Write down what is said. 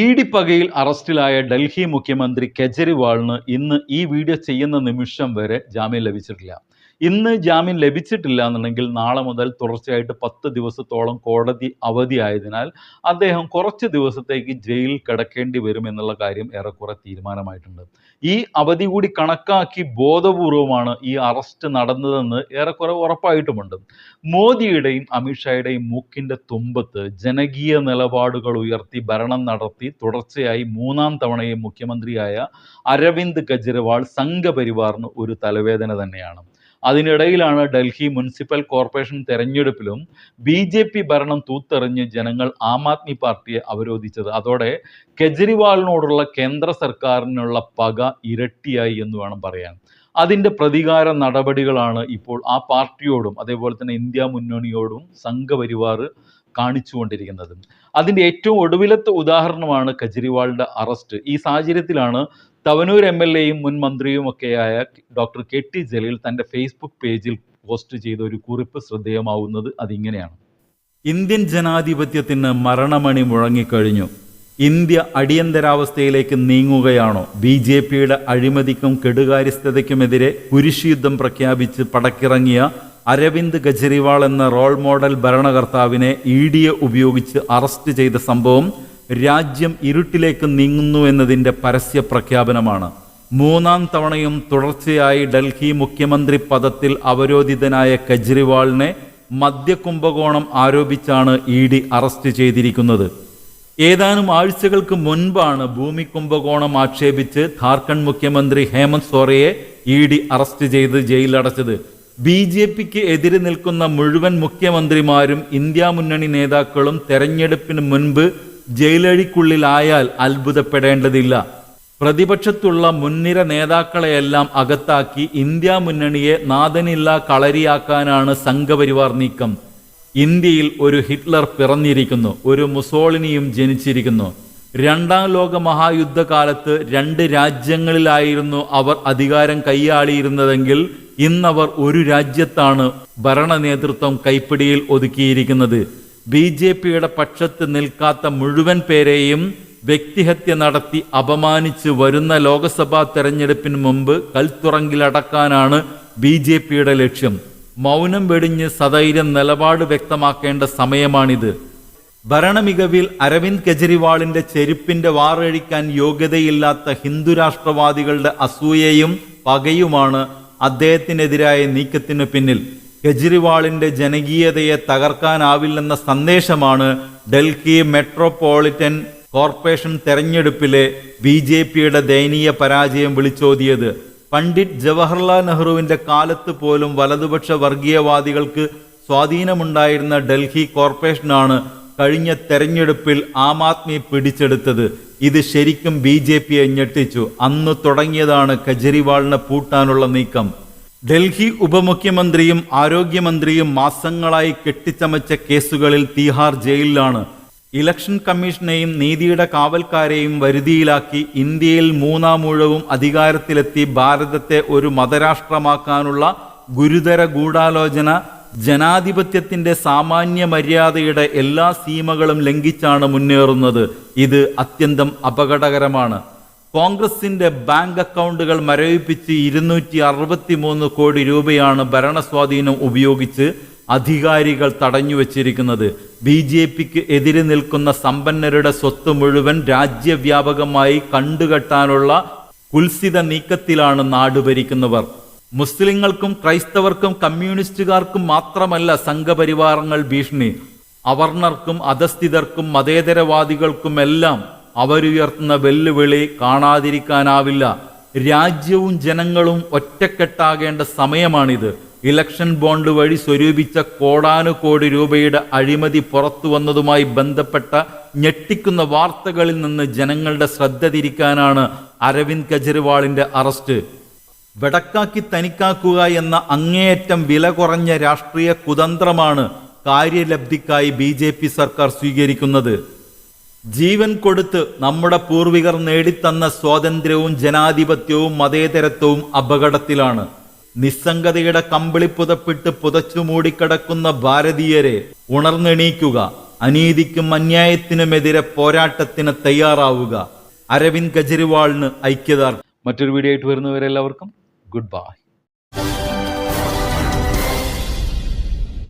E D പകയിൽ അറസ്റ്റിലായ ഡൽഹി മുഖ്യമന്ത്രി കെജ്രിവാളിന് ഇന്ന് ഈ വീഡിയോ ചെയ്യുന്ന നിമിഷം വരെ ജാമ്യം ലഭിച്ചിട്ടില്ല. ഇന്ന് ജാമ്യം ലഭിച്ചിട്ടില്ല എന്നുണ്ടെങ്കിൽ നാളെ മുതൽ തുടർച്ചയായിട്ട് പത്ത് ദിവസത്തോളം കോടതി അവധിയായതിനാൽ അദ്ദേഹം കുറച്ച് ദിവസത്തേക്ക് ജയിലിൽ കിടക്കേണ്ടി വരും എന്നുള്ള കാര്യം ഏറെക്കുറെ തീരുമാനമായിട്ടുണ്ട്. ഈ അവധി കൂടി കണക്കാക്കി ബോധപൂർവമാണ് ഈ അറസ്റ്റ് നടന്നതെന്ന് ഏറെക്കുറെ ഉറപ്പായിട്ടുമുണ്ട്. മോദിയുടെയും അമിത്ഷായുടെയും മൂക്കിന്റെ തുമ്പത്ത് ജനകീയ നിലപാടുകൾ ഉയർത്തി ഭരണം നടത്തി തുടർച്ചയായി മൂന്നാം തവണയും മുഖ്യമന്ത്രിയായ അരവിന്ദ് കെജ്രിവാൾ സംഘപരിവാറിന് ഒരു തലവേദന തന്നെയാണ്. അതിനിടയിലാണ് ഡൽഹി മുനിസിപ്പൽ കോർപ്പറേഷൻ തെരഞ്ഞെടുപ്പിലും ബി ജെ പി ഭരണം തൂത്തെറിഞ്ഞ് ജനങ്ങൾ ആം ആദ്മി പാർട്ടിയെ അവരോധിച്ചത്. അതോടെ കെജ്രിവാളിനോടുള്ള കേന്ദ്ര സർക്കാരിനുള്ള പക ഇരട്ടിയായി എന്ന് വേണം പറയാൻ. അതിന്റെ പ്രതികാര നടപടികളാണ് ഇപ്പോൾ ആ പാർട്ടിയോടും അതേപോലെ തന്നെ ഇന്ത്യ മുന്നണിയോടും സംഘപരിവാർ കാണിച്ചുകൊണ്ടിരിക്കുന്നത്. അതിന്റെ ഏറ്റവും ഒടുവിലത്തെ ഉദാഹരണമാണ് കെജ്രിവാളിന്റെ അറസ്റ്റ്. ഈ സാഹചര്യത്തിലാണ് തവനൂർ എം എൽ എയും മുൻ മന്ത്രിയും ഒക്കെയായ ഡോക്ടർ കെ ടി ജലീൽ തന്റെ ഫേസ്ബുക്ക് പേജിൽ പോസ്റ്റ് ചെയ്ത ഒരു കുറിപ്പ് ശ്രദ്ധേയമാവുന്നത് അതിങ്ങനെയാണ്. ഇന്ത്യൻ ജനാധിപത്യത്തിന് മരണമണി മുഴങ്ങിക്കഴിഞ്ഞു. ഇന്ത്യ അടിയന്തരാവസ്ഥയിലേക്ക് നീങ്ങുകയാണോ? ബി ജെ പിയുടെ അഴിമതിക്കും കെടുകാര്യസ്ഥതയ്ക്കുമെതിരെ കുരിശുയുദ്ധം പ്രഖ്യാപിച്ച് പടക്കിറങ്ങിയ അരവിന്ദ് കെജ്രിവാൾ എന്ന റോൾ മോഡൽ ഭരണകർത്താവിനെ ഇ ഡിയെ ഉപയോഗിച്ച് അറസ്റ്റ് ചെയ്ത സംഭവം രാജ്യം ഇരുട്ടിലേക്ക് നീങ്ങുന്നു എന്നതിന്റെ പരസ്യ പ്രഖ്യാപനമാണ്. മൂന്നാം തവണയും തുടർച്ചയായി ഡൽഹി മുഖ്യമന്ത്രി പദത്തിൽ അവരോധിതനായ കെജ്രിവാളിനെ മദ്യകുംഭകോണം ആരോപിച്ചാണ് ഇ ഡി അറസ്റ്റ് ചെയ്തിരിക്കുന്നത്. ഏതാനും ആഴ്ചകൾക്ക് മുൻപാണ് ഭൂമി കുംഭകോണം ആക്ഷേപിച്ച് ഝാർഖണ്ഡ് മുഖ്യമന്ത്രി ഹേമന്ത് സോറയെ ഇ ഡി അറസ്റ്റ് ചെയ്ത് ജയിലടച്ചത് ബി ജെ പിക്ക് എതിരെ നിൽക്കുന്ന മുഴുവൻ മുഖ്യമന്ത്രിമാരും ഇന്ത്യ മുന്നണി നേതാക്കളും തെരഞ്ഞെടുപ്പിന് മുൻപ് ജയിലഴിക്കുള്ളിലായാൽ അത്ഭുതപ്പെടേണ്ടതില്ല. പ്രതിപക്ഷത്തുള്ള മുൻനിര നേതാക്കളെയെല്ലാം അകത്താക്കി ഇന്ത്യ മുന്നണിയെ നാഥനില്ല കളരിയാക്കാനാണ് സംഘപരിവാർ നീക്കം. ഇന്ത്യയിൽ ഒരു ഹിറ്റ്ലർ പിറന്നിരിക്കുന്നു ഒരു മുസോളിനിയും ജനിച്ചിരിക്കുന്നു. രണ്ടാം ലോക മഹായുദ്ധകാലത്ത് രണ്ട് രാജ്യങ്ങളിലായിരുന്നു അവർ അധികാരം കൈയാളിയിരുന്നതെങ്കിൽ ഇന്നവർ ഒരു രാജ്യത്താണ് ഭരണ നേതൃത്വം കൈപ്പിടിയിൽ ഒതുക്കിയിരിക്കുന്നത്. ബി ജെ പിയുടെ പക്ഷത്ത് നിൽക്കാത്ത മുഴുവൻ പേരെയും വ്യക്തിഹത്യ നടത്തി അപമാനിച്ച് വരുന്ന ലോക്സഭാ തെരഞ്ഞെടുപ്പിന് മുമ്പ് കൽത്തുറങ്കിലടക്കാനാണ് ബി ജെ പിയുടെ ലക്ഷ്യം. മൗനം വെടിഞ്ഞ് സധൈര്യം നിലപാട് വ്യക്തമാക്കേണ്ട സമയമാണിത്. ഭരണമികവിൽ അരവിന്ദ് കെജ്രിവാളിന്റെ ചെരുപ്പിന്റെ വാറഴിക്കാൻ യോഗ്യതയില്ലാത്ത ഹിന്ദു രാഷ്ട്രവാദികളുടെ അസൂയയും പകയുമാണ് അദ്ദേഹത്തിനെതിരായ നീക്കത്തിന് പിന്നിൽ. കെജ്രിവാളിന്റെ ജനകീയതയെ തകർക്കാനാവില്ലെന്ന സന്ദേശമാണ് ഡൽഹി മെട്രോപോളിറ്റൻ കോർപ്പറേഷൻ തെരഞ്ഞെടുപ്പിലെ ബി ജെ പിയുടെ ദയനീയ പരാജയം വിളിച്ചോതിയത്. പണ്ഡിറ്റ് ജവഹർലാൽ നെഹ്റുവിന്റെ കാലത്ത് പോലും വലതുപക്ഷ വർഗീയവാദികൾക്ക് സ്വാധീനമുണ്ടായിരുന്ന ഡൽഹി കോർപ്പറേഷനാണ് കഴിഞ്ഞ തെരഞ്ഞെടുപ്പിൽ ആം ആദ്മി പിടിച്ചെടുത്തത്. ഇത് ശരിക്കും ബി ജെ പിയെ ഞെട്ടിച്ചു. അന്ന് തുടങ്ങിയതാണ് കെജ്രിവാളിനെ പൂട്ടാനുള്ള നീക്കം. ഡൽഹി ഉപമുഖ്യമന്ത്രിയും ആരോഗ്യമന്ത്രിയും മാസങ്ങളായി കെട്ടിച്ചമച്ച കേസുകളിൽ തീഹാർ ജയിലിലാണ്. ഇലക്ഷൻ കമ്മീഷനെയും നീതിയുടെ കാവൽക്കാരെയും വരുതിയിലാക്കി ഇന്ത്യയിൽ മൂന്നാമൂഴവും അധികാരത്തിലെത്തി ഭാരതത്തെ ഒരു മതരാഷ്ട്രമാക്കാനുള്ള ഗുരുതര ഗൂഢാലോചന ജനാധിപത്യത്തിന്റെ സാമാന്യ മര്യാദയുടെ എല്ലാ സീമകളും ലംഘിച്ചാണ് മുന്നേറുന്നത്. ഇത് അത്യന്തം അപകടകരമാണ്. കോൺഗ്രസിന്റെ ബാങ്ക് അക്കൗണ്ടുകൾ മരവിപ്പിച്ച് ഇരുന്നൂറ്റി അറുപത്തി മൂന്ന് കോടി രൂപയാണ് ഭരണസ്വാധീനം ഉപയോഗിച്ച് അധികാരികൾ തടഞ്ഞു വച്ചിരിക്കുന്നത്. ബി ജെ പിക്ക് എതിരെ നിൽക്കുന്ന സമ്പന്നരുടെ സ്വത്ത് മുഴുവൻ രാജ്യവ്യാപകമായി കണ്ടുകെട്ടാനുള്ള കുൽസിത നീക്കത്തിലാണ് നാട് ഭരിക്കുന്നവർ മുസ്ലിങ്ങൾക്കും ക്രൈസ്തവർക്കും കമ്മ്യൂണിസ്റ്റുകാർക്കും മാത്രമല്ല സംഘപരിവാരങ്ങൾ ഭീഷണി. അവർണർക്കും അധസ്ഥിതർക്കും മതേതരവാദികൾക്കുമെല്ലാം അവരുയർത്തുന്ന വെല്ലുവിളി കാണാതിരിക്കാനാവില്ല. രാജ്യവും ജനങ്ങളും ഒറ്റക്കെട്ടാകേണ്ട സമയമാണിത്. ഇലക്ഷൻ ബോണ്ട് വഴി സ്വരൂപിച്ച കോടാനുകോടി രൂപയുടെ അഴിമതി പുറത്തു വന്നതുമായി ബന്ധപ്പെട്ട ഞെട്ടിക്കുന്ന വാർത്തകളിൽ നിന്ന് ജനങ്ങളുടെ ശ്രദ്ധ തിരിക്കാനാണ് അരവിന്ദ് കെജ്രിവാളിന്റെ അറസ്റ്റ്. വെടക്കാക്കി തനിക്കാക്കുക എന്ന അങ്ങേയറ്റം വില കുറഞ്ഞ രാഷ്ട്രീയ കുതന്ത്രമാണ് കാര്യലബ്ധിക്കായി ബി ജെ പി സർക്കാർ സ്വീകരിക്കുന്നത്. ജീവൻ കൊടുത്ത് നമ്മുടെ പൂർവികർ നേടിത്തന്ന സ്വാതന്ത്ര്യവും ജനാധിപത്യവും മതേതരത്വവും അപകടത്തിലാണ്. നിസ്സംഗതയുടെ കമ്പിളി പുതപ്പിട്ട് പുതച്ചു മൂടിക്കിടക്കുന്ന ഭാരതീയരെ ഉണർന്നെണീക്കുക. അനീതിക്കും അന്യായത്തിനുമെതിരെ പോരാട്ടത്തിന് തയ്യാറാവുക. അരവിന്ദ് കെജ്രിവാളിന് ഐക്യദാർഢ്യം. മറ്റൊരു വീഡിയോ ആയിട്ട് വരുന്നവരെല്ലാവർക്കും ഗുഡ് ബൈ